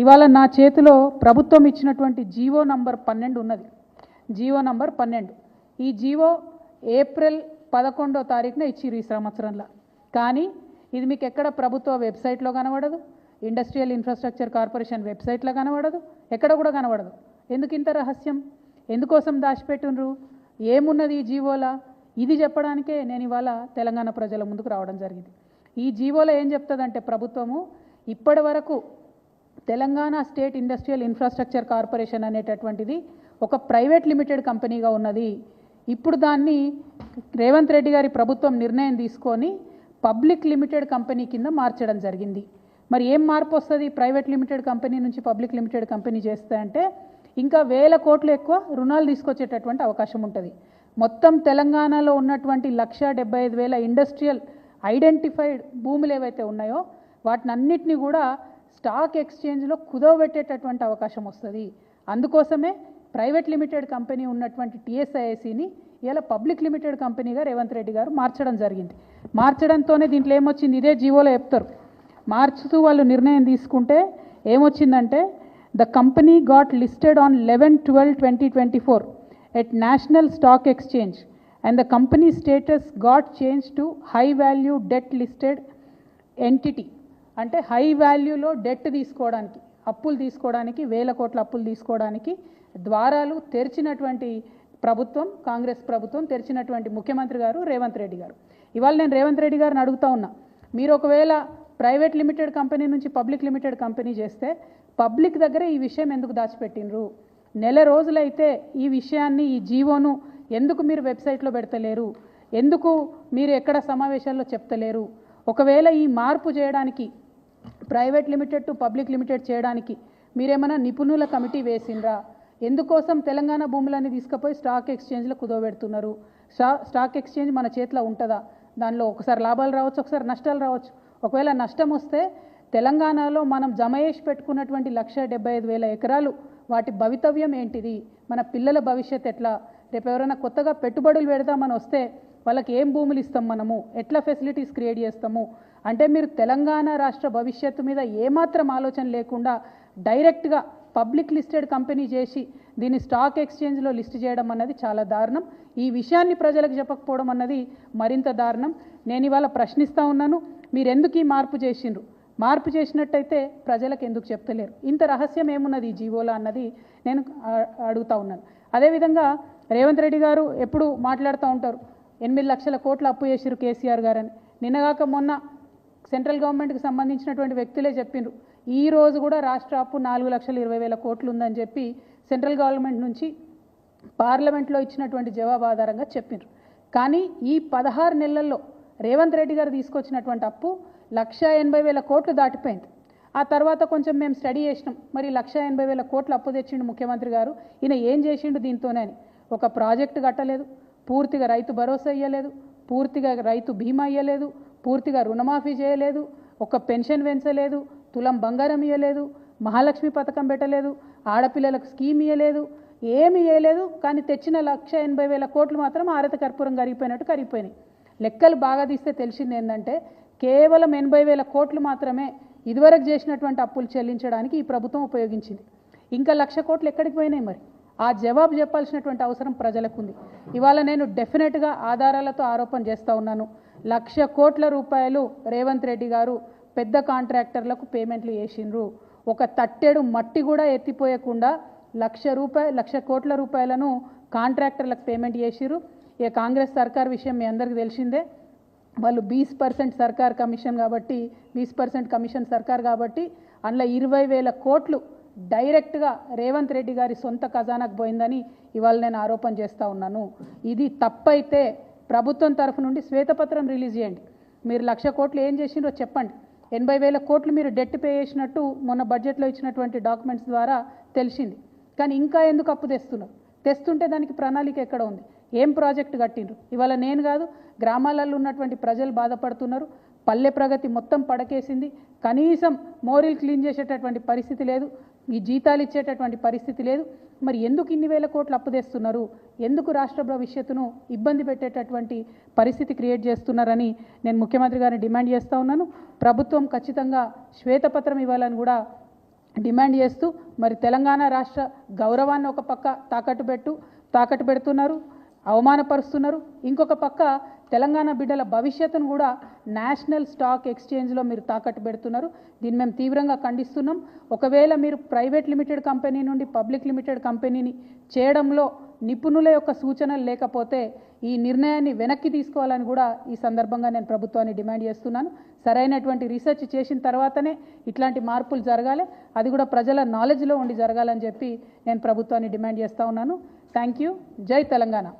ఇవాళ నా చేతిలో ప్రభుత్వం ఇచ్చినటువంటి జీవో నంబర్ పన్నెండు ఉన్నది. జీవో నంబర్ పన్నెండు. ఈ జీవో ఏప్రిల్ పదకొండో తారీఖున ఇచ్చిర్రు ఈ సంవత్సరంలో. కానీ ఇది మీకు ఎక్కడ ప్రభుత్వ వెబ్సైట్లో కనబడదు ఇండస్ట్రియల్ ఇన్ఫ్రాస్ట్రక్చర్ కార్పొరేషన్ వెబ్సైట్లో కనబడదు ఎక్కడ కూడా కనబడదు. ఎందుకు ఇంత రహస్యం? ఎందుకోసం దాచిపెట్టినరు ఏమున్నది ఈ జీవోలా? ఇది చెప్పడానికే నేను ఇవాళ తెలంగాణ ప్రజల ముందుకు రావడం జరిగింది. ఈ జీవోలో ఏం చెప్తుందంటే ప్రభుత్వము ఇప్పటి వరకు Telangana state industrial infrastructure corporation అనేటటువంటిది ఒక ప్రైవేట్ లిమిటెడ్ కంపెనీగా ఉన్నది. ఇప్పుడు దాన్ని రేవంత్ రెడ్డి గారి ప్రభుత్వం నిర్ణయం తీసుకొని పబ్లిక్ లిమిటెడ్ కంపెనీ కింద మార్చడం జరిగింది. మరి ఏం మార్పు వస్తుంది? ప్రైవేట్ లిమిటెడ్ కంపెనీ నుంచి పబ్లిక్ లిమిటెడ్ కంపెనీ చేస్తే అంటే ఇంకా వేల కోట్లు ఎక్కువ రుణాలు తీసుకొచ్చేటటువంటి అవకాశం ఉంటుంది. మొత్తం తెలంగాణలో ఉన్నటువంటి లక్ష డెబ్బై ఐదు వేల ఇండస్ట్రియల్ ఐడెంటిఫైడ్ భూములు ఏవైతే ఉన్నాయో వాటిని అన్నిటినీ కూడా స్టాక్ ఎక్స్చేంజ్లో కుదవబెట్టేటటువంటి అవకాశం వస్తుంది. అందుకోసమే ప్రైవేట్ లిమిటెడ్ కంపెనీ ఉన్నటువంటి టీఎస్ఐఐసిని ఇలా పబ్లిక్ లిమిటెడ్ కంపెనీగా రేవంత్ రెడ్డి గారు మార్చడం జరిగింది. మార్చడంతోనే దీంట్లో ఏమొచ్చింది? ఇదే జీవోలో చెప్తారు. మార్చుతూ వాళ్ళు నిర్ణయం తీసుకుంటే ఏమొచ్చిందంటే the company got listed on eleven twelve twenty twenty four at national stock exchange and the company status got change to high value debt listed entity. అంటే హై వాల్యూలో డెట్ తీసుకోవడానికి అప్పులు తీసుకోవడానికి వేల కోట్ల అప్పులు తీసుకోవడానికి ద్వారాలు తెరిచినటువంటి ప్రభుత్వం కాంగ్రెస్ ప్రభుత్వం తెరిచినటువంటి ముఖ్యమంత్రి గారు రేవంత్ రెడ్డి గారు. ఇవాళ నేను రేవంత్ రెడ్డి గారిని అడుగుతా ఉన్నా మీరు ఒకవేళ ప్రైవేట్ లిమిటెడ్ కంపెనీ నుంచి పబ్లిక్ లిమిటెడ్ కంపెనీ చేస్తే పబ్లిక్ దగ్గర ఈ విషయం ఎందుకు దాచిపెట్టినరు నెల రోజులైతే ఈ విషయాన్ని ఈ జీవోను ఎందుకు మీరు వెబ్సైట్లో పెడతలేరు? ఎందుకు మీరు ఎక్కడ సమావేశాల్లో చెప్తలేరు? ఒకవేళ ఈ మార్పు చేయడానికి private limited to public limited చేయడానికి మీరేమైనా నిపుణుల కమిటీ వేసిండ్రా? ఎందుకోసం తెలంగాణ భూములన్నీ తీసుకుపోయి స్టాక్ ఎక్స్చేంజ్లో కుదవబెడుతున్నారు? స్టా స్టాక్ ఎక్స్చేంజ్ మన చేతిలో ఉంటుందా? దానిలో ఒకసారి లాభాలు రావచ్చు ఒకసారి నష్టాలు రావచ్చు. ఒకవేళ నష్టం వస్తే తెలంగాణలో మనం జమ చేసి పెట్టుకున్నటువంటి లక్ష డెబ్బై ఐదు వేల ఎకరాలు వాటి భవితవ్యం ఏంటిది? మన పిల్లల భవిష్యత్ ఎట్లా? రేపు ఎవరైనా కొత్తగా పెట్టుబడులు పెడదామని వస్తే వాళ్ళకి ఏం భూములు ఇస్తాం మనము? ఎట్లా ఫెసిలిటీస్ క్రియేట్ చేస్తాము? అంటే మీరు తెలంగాణ రాష్ట్ర భవిష్యత్తు మీద ఏమాత్రం ఆలోచన లేకుండా డైరెక్ట్గా పబ్లిక్ లిస్టెడ్ కంపెనీ చేసి దీన్ని స్టాక్ ఎక్స్చేంజ్లో లిస్ట్ చేయడం అన్నది చాలా దారుణం. ఈ విషయాన్ని ప్రజలకు చెప్పకపోవడం అన్నది మరింత దారుణం. నేను ఇవాళ ప్రశ్నిస్తూ ఉన్నాను. మీరు ఎందుకు ఈ మార్పు చేసిండ్రు? మార్పు చేసినట్టయితే ప్రజలకు ఎందుకు చెప్తలేరు? ఇంత రహస్యం ఏమున్నది ఈ జీవోలో అన్నది నేను అడుగుతూ అడుగుతా ఉన్నాను. అదేవిధంగా రేవంత్ రెడ్డి గారు ఎప్పుడు మాట్లాడుతూ ఉంటారు? ఎనిమిది లక్షల కోట్లు అప్పు చేసిరు కేసీఆర్ గారని. నిన్నగాక మొన్న సెంట్రల్ గవర్నమెంట్కి సంబంధించినటువంటి వ్యక్తులే చెప్పిండ్రు ఈ రోజు కూడా రాష్ట్ర అప్పు నాలుగు లక్షల ఇరవై వేల కోట్లు ఉందని చెప్పి సెంట్రల్ గవర్నమెంట్ నుంచి పార్లమెంట్లో ఇచ్చినటువంటి జవాబు ఆధారంగా చెప్పిండ్రు కానీ ఈ పదహారు నెలల్లో రేవంత్ రెడ్డి గారు తీసుకొచ్చినటువంటి అప్పు లక్ష ఎనభై వేల కోట్లు దాటిపోయింది. ఆ తర్వాత కొంచెం మేము స్టడీ చేసినాం మరి లక్ష ఎనభై వేల కోట్లు అప్పు తెచ్చిండు ముఖ్యమంత్రి గారు ఈయన ఏం చేసిండు దీంతోనే అని. ఒక ప్రాజెక్టు కట్టలేదు పూర్తిగా రైతు భరోసా ఇవ్వలేదు పూర్తిగా రైతు బీమా ఇవ్వలేదు పూర్తిగా రుణమాఫీ చేయలేదు ఒక పెన్షన్ పెంచలేదు తులం బంగారం ఇవ్వలేదు మహాలక్ష్మి పథకం పెట్టలేదు ఆడపిల్లలకు స్కీమ్ ఇవ్వలేదు ఏమి ఇవ్వలేదు కానీ తెచ్చిన లక్ష ఎనభై వేల కోట్లు మాత్రం ఆరత కర్పూరం కరిగిపోయినట్టు కరిగిపోయినాయి. లెక్కలు బాగా తీస్తే తెలిసింది ఏంటంటే కేవలం ఎనభై వేల కోట్లు మాత్రమే ఇదివరకు చేసినటువంటి అప్పులు చెల్లించడానికి ఈ ప్రభుత్వం ఉపయోగించింది. ఇంకా లక్ష కోట్లు ఎక్కడికి పోయినాయి మరి? ఆ జవాబు చెప్పాల్సినటువంటి అవసరం ప్రజలకు ఉంది ఇవాళ నేను డెఫినెట్గా ఆధారాలతో ఆరోపణ చేస్తూ ఉన్నాను. లక్ష కోట్ల రూపాయలు రేవంత్ రెడ్డి గారు పెద్ద కాంట్రాక్టర్లకు పేమెంట్లు చేసిండ్రు. ఒక తట్టెడు మట్టి కూడా ఎత్తిపోయకుండా లక్ష రూపాయ లక్ష కోట్ల రూపాయలను కాంట్రాక్టర్లకు పేమెంట్ చేసిర్రు. ఇక కాంగ్రెస్ సర్కార్ విషయం మీ అందరికీ తెలిసిందే. వాళ్ళు బీస్ పర్సెంట్ సర్కార్ కమిషన్ కాబట్టి బీస్ పర్సెంట్ కమిషన్ సర్కార్ కాబట్టి అందులో ఇరవై వేల కోట్లు డైరెక్ట్గా రేవంత్ రెడ్డి గారి సొంత ఖజానాకు పోయిందని ఇవాళ నేను ఆరోపణ చేస్తూ ఉన్నాను. ఇది తప్పైతే ప్రభుత్వం తరఫు నుండి శ్వేతపత్రం రిలీజ్ చేయండి. మీరు లక్ష కోట్లు ఏం చేసిండ్రో చెప్పండి. ఎనభై వేల కోట్లు మీరు డెట్ పే చేసినట్టు మొన్న బడ్జెట్లో ఇచ్చినటువంటి డాక్యుమెంట్స్ ద్వారా తెలిసింది. కానీ ఇంకా ఎందుకు అప్పు తెస్తున్నారు? తెస్తుంటే దానికి ప్రణాళిక ఎక్కడ ఉంది? ఏం ప్రాజెక్ట్ కట్టిండ్రు? ఇవాళ నేను కాదు గ్రామాలలో ఉన్నటువంటి ప్రజలు బాధపడుతున్నారు. పల్లె ప్రగతి మొత్తం పడకేసింది. కనీసం మోరీలు క్లీన్ చేసేటటువంటి పరిస్థితి లేదు. ఈ జీతాలు ఇచ్చేటటువంటి పరిస్థితి లేదు. మరి ఎందుకు ఇన్ని వేల కోట్లు అప్పు తెస్తున్నారు? ఎందుకు రాష్ట్ర భవిష్యత్తును ఇబ్బంది పెట్టేటటువంటి పరిస్థితి క్రియేట్ చేస్తున్నారని నేను ముఖ్యమంత్రి గారిని డిమాండ్ చేస్తూ ఉన్నాను. ప్రభుత్వం ఖచ్చితంగా శ్వేతపత్రం ఇవ్వాలని కూడా డిమాండ్ చేస్తూ మరి తెలంగాణ రాష్ట్ర గౌరవాన్ని ఒక పక్క తాకట్టు పెట్టు తాకట్టు పెడుతున్నారు. అవమానపరుస్తున్నారు. ఇంకొక పక్క తెలంగాణ బిడ్డల భవిష్యత్తును కూడా నేషనల్ స్టాక్ ఎక్స్చేంజ్లో మీరు తాకట్టు పెడుతున్నారు. దీన్ని మేము తీవ్రంగా ఖండిస్తున్నాం. ఒకవేళ మీరు ప్రైవేట్ లిమిటెడ్ కంపెనీ నుండి పబ్లిక్ లిమిటెడ్ కంపెనీని చేయడంలో నిపుణుల యొక్క సూచనలు లేకపోతే ఈ నిర్ణయాన్ని వెనక్కి తీసుకోవాలని కూడా ఈ సందర్భంగా నేను ప్రభుత్వాన్ని డిమాండ్ చేస్తున్నాను. సరైనటువంటి రీసెర్చ్ చేసిన తర్వాతనే ఇట్లాంటి మార్పులు జరగాలి. అది కూడా ప్రజల నాలెడ్జ్లో ఉండి జరగాలని చెప్పి నేను ప్రభుత్వాన్ని డిమాండ్ చేస్తూ ఉన్నాను. Thank you. జై తెలంగాణ.